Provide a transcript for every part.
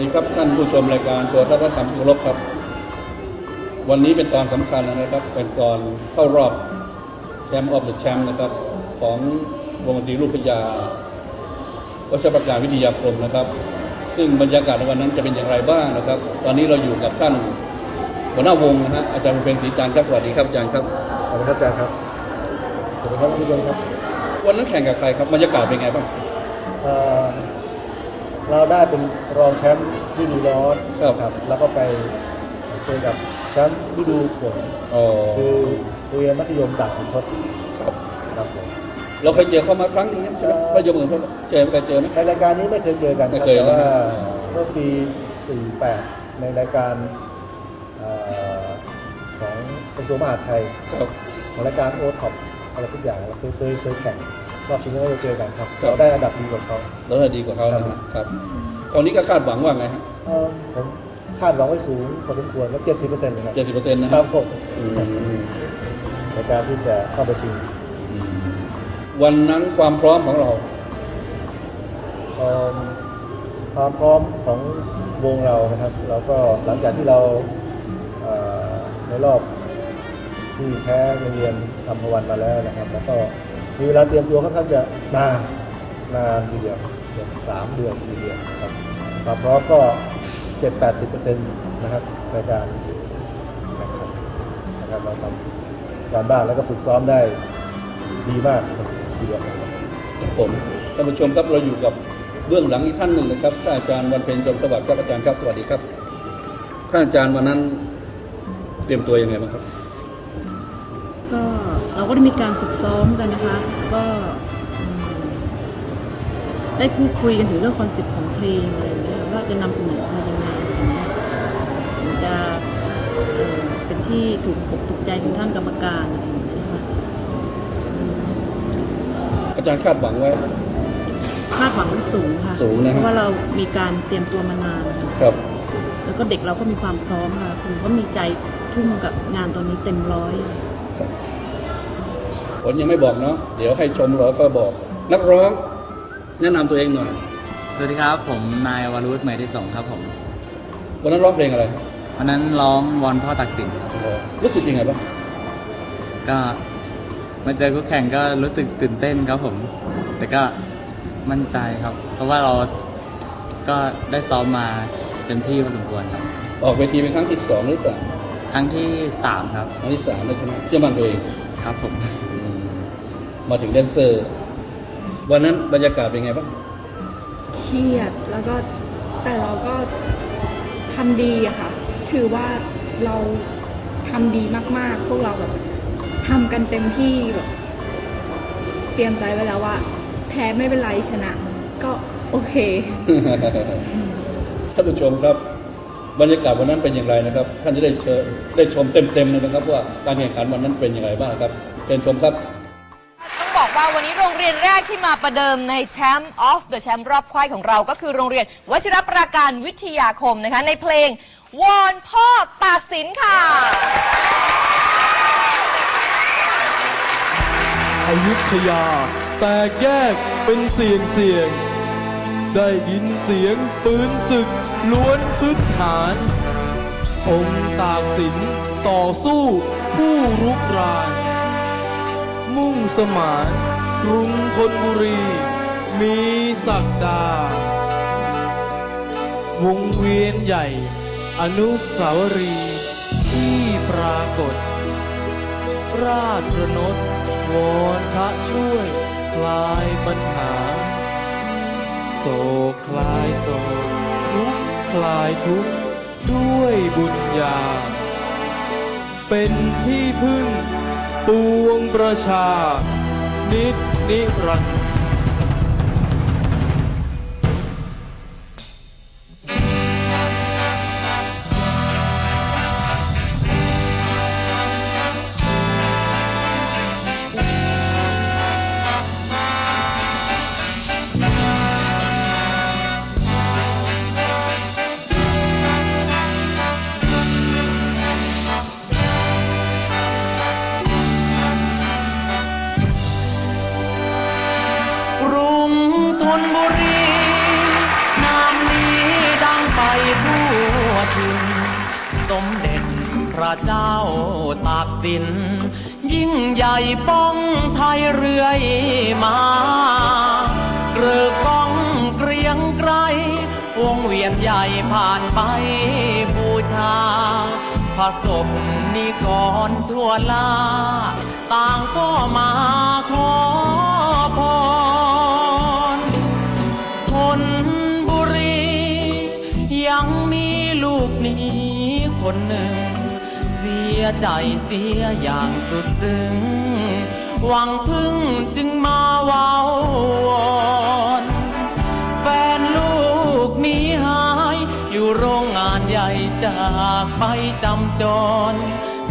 สวัสดีครับท่านผู้ชมรายการตัวทัศนธรรมที่เคารพครับ วันนี้เป็นตอนสำคัญนะครับ เป็นตอนเข้ารอบแชมป์ออฟเดอะแชมป์นะครับ ของวงดนตรีลูกพญาวัชประการวิทยาคมนะครับ ซึ่งบรรยากาศในวันนั้นจะเป็นอย่างไรบ้างนะครับ ตอนนี้เราอยู่กับท่านหัวหน้าวงนะฮะอาจารย์เป็นศรีจารย์ครับสวัสดีครับอาจารย์ครับสวัสดีครับอาจารย์ครับสวัสดีครับท่านผู้ชมครับ วันนั้นแข่งกับใครครับบรรยากาศเป็นไงบ้างเอ่อ เราได้เป็นรองแชมป์ฤดูร้อนครับแล้วก็ไปเจอกับแชมป์ฤดูฝนอ๋อคือโรงเรียนมัธยมด่านขุนทดครับครับผม เราเคยเจอเขามาครั้งหนึงใช่ไหมเอ่อพระยมเมืองเขาเจอไหมเคยเจอไหม ในรายการนี้ไม่เคยเจอกันคไม่รับเคยแต่ว่านะ เมื่อปี 48 ในรายการเอ่อของกระทรวงมหาดไทย ครับ ของรายการโอท็อปอะไรสักอย่างเราเคยเคยเคยแข่ง รอบชิงชนะเลิศเจอกันครับครับ เราได้อันดับดีกว่าเขา แล้วจะดีกว่าเขานะฮะครับตอนนี้ก็คาดหวังว่าไงฮะเอ่อผมคาดหวังไว้สูงพอสมควรว่า70%เลยครับเจ็ดสิบเปอร์เซ็นต์นะคครัรับบผมอืมในการที่จะเข้าไปชิงอืมวันนั้นความพร้อมของเรา เอิ่มความพร้อมของวงเรานะครับ เราก็หลังจากที่เราเอ่อในรอบที่แพ้โรงเรียนทำพวันมาแล้วนะครับ แล้วก็ มีเวลาเตรียมตัวค่อนข้างจะนานนานทีเดียวเดือนสามเดือนสี่เดือนครับความพร้อมก็เจ็ดแปดสิบเปอร์เซ็นต์นะครับในการแข่งขันนะครับเราทำการบ้านแล้วก็ฝึกซ้อมได้ดีมากทีเดียวครับผมท่านผู้ชมครับเราอยู่กับเบื้องหลังอีกท่านหนึ่งนะครับท่านอาจารย์วันเพ็ญจงสวัสดิ์ครับอาจารย์ครับสวัสดีครับท่านอาจารย์วันนั้นเตรียมตัวยังไงบ้างครับ ก็ เราก็ได้มีการฝึกซ้อมกันนะคะ ก็อืมได้พูดคุยกันถึงเรื่องคอนเซ็ปต์ของเพลงอะไรอย่างเงี้ยว่าจะนำเสนอมายังไงอย่างเงี้ยถึงจะเอ่อเป็นที่ถูกอกถูกใจของท่านกรรมการอะไรอย่างเงี้ยค่ะอืมอาจารย์คาดหวังไว้คาดหวังไว้สูงค่ะสูงนะฮะเพราะว่าเรามีการเตรียมตัวมานานค่ะครับ แล้วก็เด็กเราก็มีความพร้อมค่ะคุณก็มีใจทุ่มกับงานตอนนี้เต็มร้อยครับ ผลยังไม่บอกเนาะเดี๋ยวให้ชมรอก็บอก นักร้อง แนะนำตัวเองหน่อย สวัสดีครับ ผมนายวารุธเมธิสงครับผม วันนั้นร้องเพลงอะไรครับวันนั้นร้องวอนพ่อตักสินครับอ๋อรู้สึกยังไงบ้างก็มาเจอคู่แข่งก็รู้สึกตื่นเต้นครับผม แต่ก็มั่นใจครับ เพราะว่าเราก็ได้ซ้อมมาเต็มที่พอสมควรครับ ออกเวทีเป็นครั้งที่สองหรือสามครั้งที่สามครับครั้งที่สามแล้วใช่ไหมเชื่อมั่นตัวเองครับผม อืม มาถึงแดนเซอร์ วันนั้นบรรยากาศเป็นไงบ้างเครียดแล้วก็แต่เราก็ทำดีอะค่ะ ถือว่าเราทำดีมากๆ พวกเราแบบทำกันเต็มที่แบบเตรียมใจไว้แล้วว่า แพ้ไม่เป็นไรชนะ ก็โอเค ท่านผู้ชมครับ บรรยากาศวันนั้นเป็นอย่างไรนะครับ ท่านจะได้เชิญได้ชมเต็มๆเลยนะครับ ว่าการแข่งขันวันนั้นเป็นอย่างไรบ้างครับเชิญชมครับต้อง บอกว่าวันนี้โรงเรียนแรกที่มาประเดิมในแชมป์ออฟเดอะแชมป์รอบควายของเราก็คือโรงเรียนวชิรปราการวิทยาคมนะคะ ในเพลง วอนพ่อตากสินค่ะอยุธยา แตกแยกเป็นเสียงเสียง ได้ยินเสียงปืนศึก ล้วนพึกหาน องค์ตากสินต่อสู้ผู้รุกราน มุ่งสมานกรุงธนบุรี มีศักดา วงเวียนใหญ่ อนุสาวรีย์ที่ปรากฏ ราชรนดวอนพระช่วยคลายปัญหา โศกคลายโศกทุกคลายทุกด้วยบุญญา เป็นที่พึ่ง วงประชา นิดนิรันดร์ นบุรีนามนี้ดังไปทั่วถิ่นสมเด็จพระเจ้าตากสิน ยิ่งใหญ่ป้องไทยเรื่อยมาเกลือก้องเกรียงไกรวงเวียนใหญ่ผ่านไปบูชาพระศพนิกรทั่วลา ต่างก็มาขอ คนหนึ่ง เสียใจเสียอย่างสุดซึ้งหวังพึ่งจึงมาเว้าวอนแฟนลูกหนี้หาย อยู่โรงงานใหญ่จากไปจำจร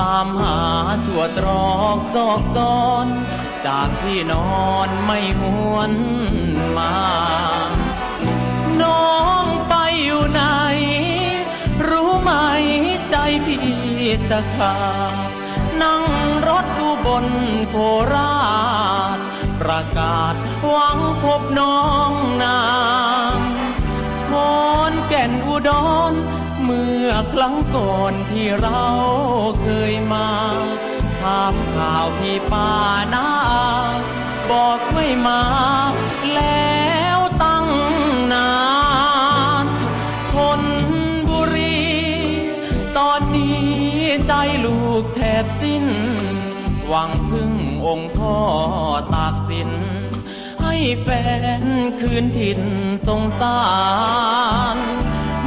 ตามหาทั่วตรอกซอกซอน จากที่นอนไม่หวนมา น้อง พี่จะขาดนั่งรถอุบนโคราช ประกาศหวังพบน้องนางคอนแก่นอุดรเมื่อครั้งก่อนที่เราเคยมาถามข่าวพี่ป้านาบอกไม่มาแล้ว ใจลูกแทบสิ้น หวังพึ่งองค์พ่อตากสิน ให้แฟนคืนถิ่นสงสาร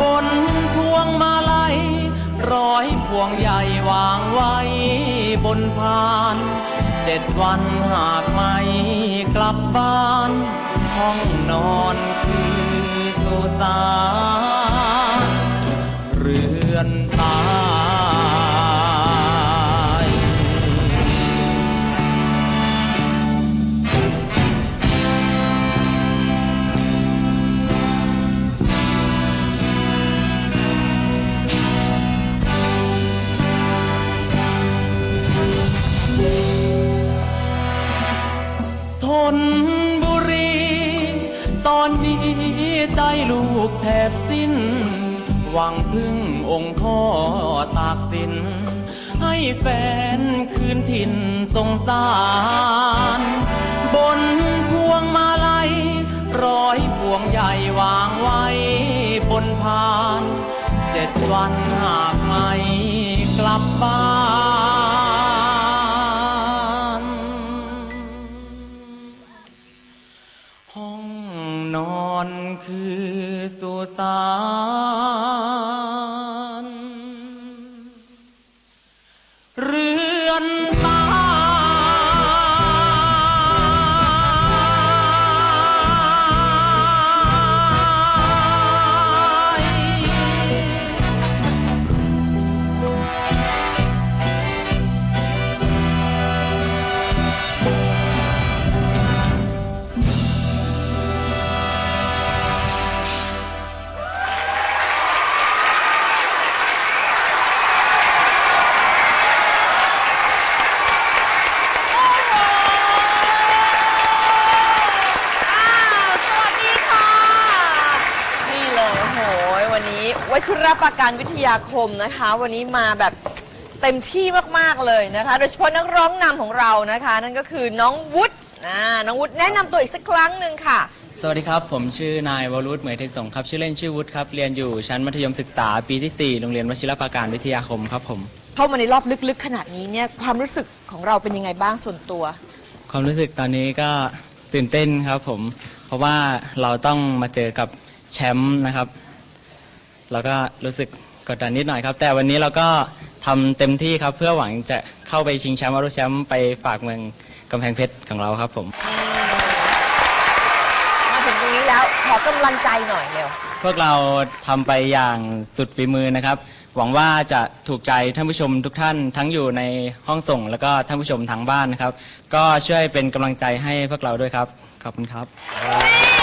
บนพวงมาลัยร้อยพวงใหญ่วางไว้บนพาน เจ็ดวันหากไม่กลับบ้าน ห้องนอนคือสุสานเรือนตา บสิ้น หวังพึ่งองค์พ่อตากสิน ให้แฟนคืนถิ่นสงสาร บนพวงมาลัยร้อยพวงใหญ่วางไว้บนพาน เจ็ดวันหากไม่กลับบ้าน วชิรประการวิทยาคมนะคะ วันนี้มาแบบเต็มที่มากๆเลยนะคะ โดยเฉพาะนักร้องนำของเรานะคะ นั่นก็คือน้องวุฒิอ่าน้องวุฒิแนะนำตัวอีกสักครั้งหนึ่งค่ะ สวัสดีครับ ผมชื่อนายวรุษเหมยเทศสงครับ ชื่อเล่นชื่อวุฒิครับ เรียนอยู่ชั้นมัธยมศึกษาปีที่ 4 โรงเรียนวชิรภาการวิทยาคมครับผม เข้ามาในรอบลึกๆ ขนาดนี้เนี่ยความรู้สึกของเราเป็นยังไงบ้างส่วนตัว ความรู้สึกตอนนี้ก็ตื่นเต้นครับผม เพราะว่าเราต้องมาเจอกับแชมป์นะครับ แล้วก็รู้สึกกดดันนิดหน่อยครับ แต่วันนี้เราก็ทำเต็มที่ครับ เพื่อหวังจะเข้าไปชิงแชมป์อารุแชมป์ไปฝากเมืองกำแพงเพชรของเราครับผมมาถึงตรงนี้แล้วขอกำลังใจหน่อยเร็วพวกเราทำไปอย่างสุดฝีมือนะครับ หวังว่าจะถูกใจท่านผู้ชมทุกท่านทั้งอยู่ในห้องส่ง แล้วก็ท่านผู้ชมทางบ้านนะครับ ก็ช่วยเป็นกำลังใจให้พวกเราด้วยครับขอบคุณครับนี่